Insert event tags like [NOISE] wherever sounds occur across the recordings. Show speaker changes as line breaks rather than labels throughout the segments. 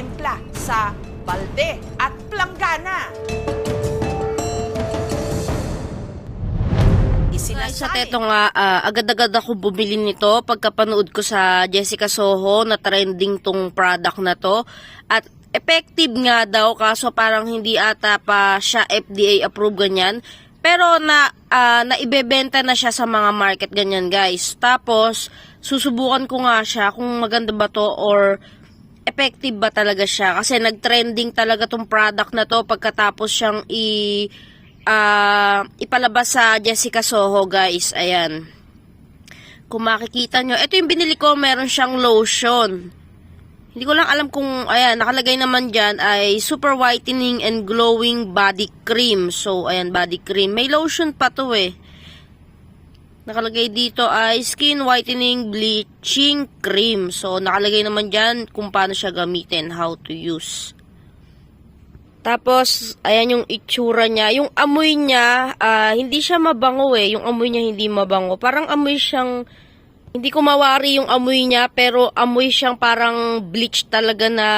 magtimpla sa balde at planggana.
Guys, sa teto nga, ah, agad-agad ako bumili nito pagkapanood ko sa Jessica Soho na trending tong product na to. At effective nga daw kaso parang hindi ata pa siya FDA approved ganyan. Pero na ah, naibebenta na siya sa mga market ganyan guys. Tapos susubukan ko nga siya kung maganda ba to or effective ba talaga siya? Kasi nag-trending talaga tong product na to pagkatapos siyang i ah, ipalabas sa Jessica Soho guys. Ayan. Kung makikita nyo ito yung binili ko meron siyang lotion. Hindi ko lang alam kung ayan nakalagay naman dyan ay super whitening and glowing body cream. So ayan body cream. May lotion pa to eh Nakalagay dito ay skin whitening bleaching cream. So, nakalagay naman dyan kung paano siya gamitin, how to use. Tapos, ayan yung itsura niya. Yung amoy niya, ah, hindi siya mabango eh. Yung amoy niya hindi mabango. Parang amoy siyang, hindi ko mawari yung amoy niya, pero amoy siyang parang bleach talaga na,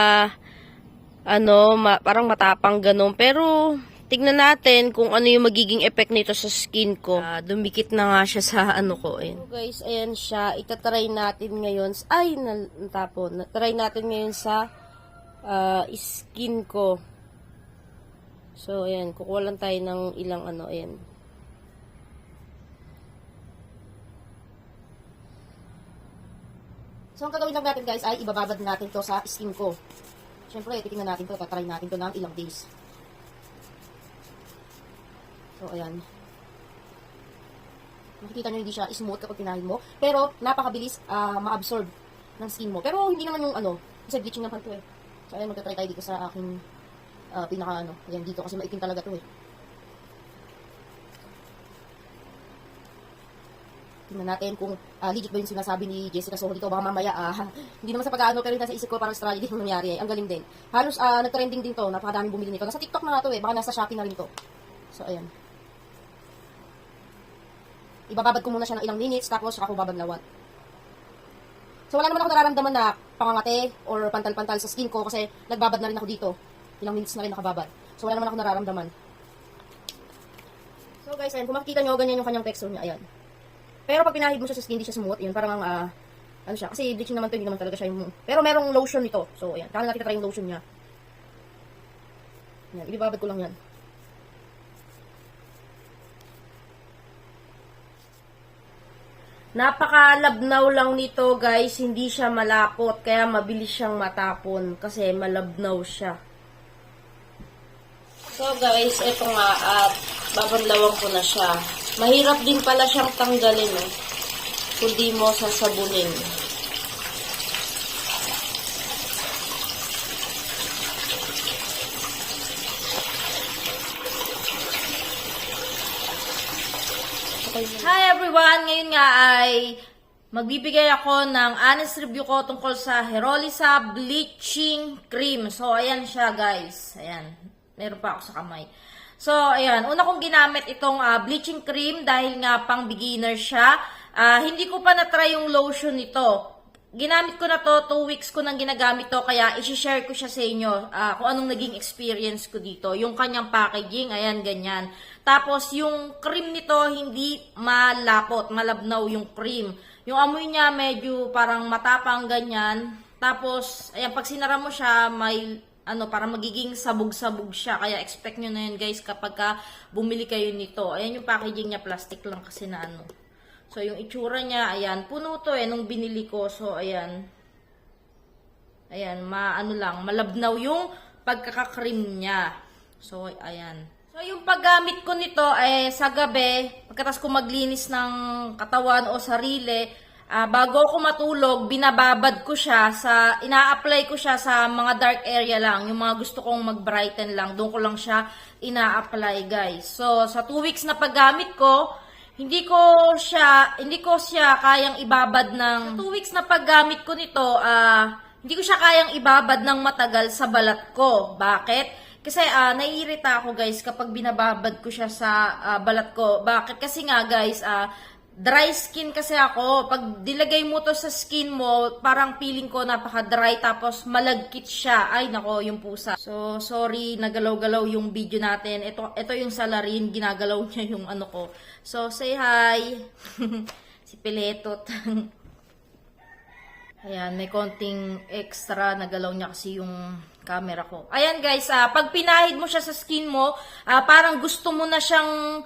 ano, ma- parang matapang ganun. Pero, tignan natin kung ano yung magiging effect nito sa skin ko. Ah, dumikit na nga siya sa [LAUGHS] ano ko. Ayan. So guys, ayan siya. Itatry natin ngayon. Ay, natapon. Try natin ngayon sa ah, skin ko. So, ayan. Kukuha lang tayo ng ilang ano. Ayan. So, ang gagawin lang natin guys ay ibababad natin to sa skin ko. Siyempre, titingnan natin to. Tatry natin to ng ilang days. So, ayan. Makikita nyo hindi siya smooth kapag pinahin mo. Pero, napakabilis ah, ma-absorb ng skin mo. Pero, hindi naman yung ano, kasi bleaching naman to eh. So, ayan, magta-try tayo dito sa aking ah, pinaka ano. Ayan, dito kasi maitim talaga to eh. Tingnan natin kung ah, legit ba yung sinasabi ni Jessica Soho dito. Baka mamaya, ah, [LAUGHS] hindi naman sa pag-ano, pero nasa isip ko parang strategy yung nangyari eh. Ang galing din. Halos ah, nag-trending din to. Napakadaming bumili nito. Nasa TikTok na nga to eh. Baka nasa Shopee na rin to. So, ayan. Ibababad ko muna siya ng ilang minutes, tapos saka ko babaglawan. So, wala naman ako nararamdaman na pangangate or pantal-pantal sa skin ko kasi nagbabad na rin ako dito. Ilang minutes na rin nakababad. So, wala naman ako nararamdaman. So, guys, ayan, kung makikita nyo, ganyan yung kanyang texture niya, ayan. Pero pag pinahid mo siya sa skin, hindi siya smooth, yun, parang, ah, ano siya, kasi bleaching naman to, hindi naman talaga siya yung, pero merong lotion nito. So, ayan, kaya natin try yung lotion niya. Ayan, ibababad ko lang yan. Napakalabnaw lang nito guys, hindi siya malapot, kaya mabilis siyang matapon kasi malabnaw siya. So guys, eto nga at babanlawan ko na siya. Mahirap din pala siyang tanggalin eh, kundi mo sasabunin. Hi everyone! Ngayon nga ay magbibigay ako ng honest review ko tungkol sa Herolisa Bleaching Cream. So, ayan siya guys. Ayan. Meron pa ako sa kamay. So, ayan. Una kong ginamit itong ah, bleaching cream dahil nga pang beginner siya. Ah, hindi ko pa na-try yung lotion nito. Ginamit ko na to, 2 weeks ko nang ginagamit to, kaya isi-share ko siya sa inyo ah, kung anong naging experience ko dito. Yung kanyang packaging, ayan, ganyan. Tapos, yung cream nito, hindi malapot, malabnaw yung cream. Yung amoy niya, medyo parang matapang, ganyan. Tapos, ayan, pag sinara mo siya, may, ano, parang magiging sabog-sabog siya. Kaya expect nyo na yun, guys, kapag ka bumili kayo nito. Ayan yung packaging niya, plastic lang kasi na ano. So, yung itsura niya, ayan, puno to eh, nung binili ko. So, ayan. Ayan, maano lang, malabnaw yung pagkakakream niya. So, ayan. So, yung paggamit ko nito, eh, sa gabi, pagkatas ko maglinis ng katawan o sarili, ah, bago ako matulog, binababad ko siya sa, ina-apply ko siya sa mga dark area lang, yung mga gusto kong mag-brighten lang, doon ko lang siya ina-apply, guys. So, sa 2 weeks na paggamit ko, hindi ko siya, hindi ko siya kayang ibabad ng, sa 2 weeks na paggamit ko nito, ah, hindi ko siya kayang ibabad ng matagal sa balat ko. Bakit? Kasi ah naiirita ako guys kapag binababad ko siya sa ah, balat ko. Bakit? Kasi nga guys, ah, dry skin kasi ako. Pag dilagay mo to sa skin mo, parang feeling ko napaka-dry tapos malagkit siya. Ay, nako, yung pusa. So, sorry, nagalaw-galaw yung video natin. Ito, ito yung salarin, ginagalaw [LAUGHS] niya yung ano ko. So, say hi. [LAUGHS] si Piletot. [LAUGHS] Ayan, may konting extra nagalaw niya kasi yung camera ko. Ayan guys, ah, pag pinahid mo siya sa skin mo, ah, parang gusto mo na siyang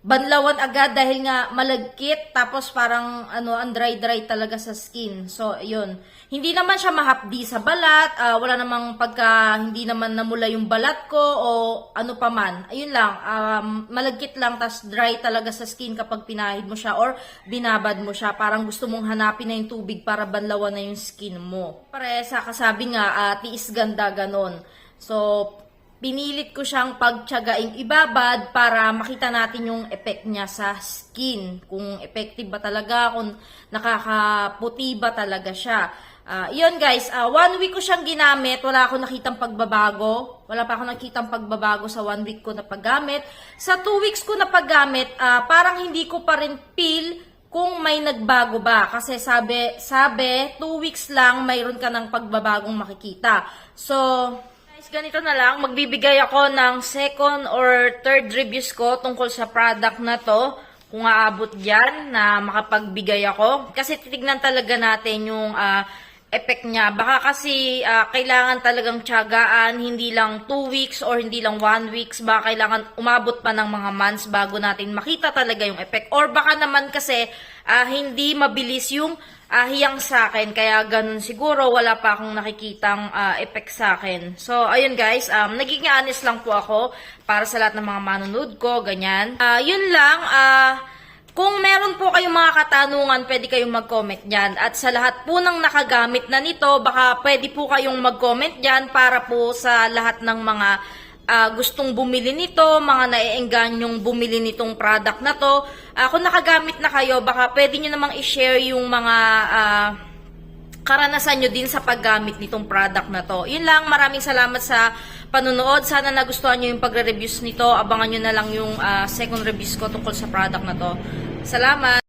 banlawan agad dahil nga malagkit tapos parang ano ang dry-dry talaga sa skin. So, yun. Hindi naman siya mahapdi sa balat, ah, wala namang pagka hindi naman namula yung balat ko o ano pa man. Ayun lang, um, malagkit lang tas dry talaga sa skin kapag pinahid mo siya or binabad mo siya. Parang gusto mong hanapin na yung tubig para banlawan na yung skin mo. Pare sa kasabi nga, ah, tiis ganda ganon. So, pinilit ko siyang pagtiyagaing ibabad para makita natin yung effect niya sa skin. Kung effective ba talaga, kung nakakaputi ba talaga siya. Ah, yun guys, ah, one week ko siyang ginamit, wala akong nakitang pagbabago. Wala pa akong nakitang pagbabago sa one week ko na paggamit. Sa two weeks ko na paggamit, ah, parang hindi ko pa rin feel kung may nagbago ba. Kasi sabi, sabi, two weeks lang, mayroon ka ng pagbabagong makikita. So, Guys, ganito na lang. Magbibigay ako ng second or third reviews ko tungkol sa product na to. Kung aabot dyan na makapagbigay ako. Kasi titignan talaga natin yung ah, effect niya. Baka kasi ah, kailangan talagang tiyagaan, hindi lang 2 weeks or hindi lang 1 weeks. Baka kailangan umabot pa ng mga months bago natin makita talaga yung effect. Or baka naman kasi ah, hindi mabilis yung ah, hiyang sa akin. Kaya ganun siguro, wala pa akong nakikitang ah, effect sa akin. So, ayun guys, um, naging honest lang po ako para sa lahat ng mga manonood ko, ganyan. Ah, yun lang, ah, kung meron po kayong mga katanungan, pwede kayong mag-comment dyan. At sa lahat po ng nakagamit na nito, baka pwede po kayong mag-comment dyan para po sa lahat ng mga ah, gustong bumili nito, mga naiengganyong bumili nitong product na to. Ah, kung nakagamit na kayo, baka pwede nyo namang i-share yung mga ah, karanasan nyo din sa paggamit nitong product na to. Yun lang, maraming salamat sa panonood. Sana nagustuhan nyo yung pagre-reviews nito. Abangan nyo na lang yung ah, second reviews ko tungkol sa product na to. Salamat!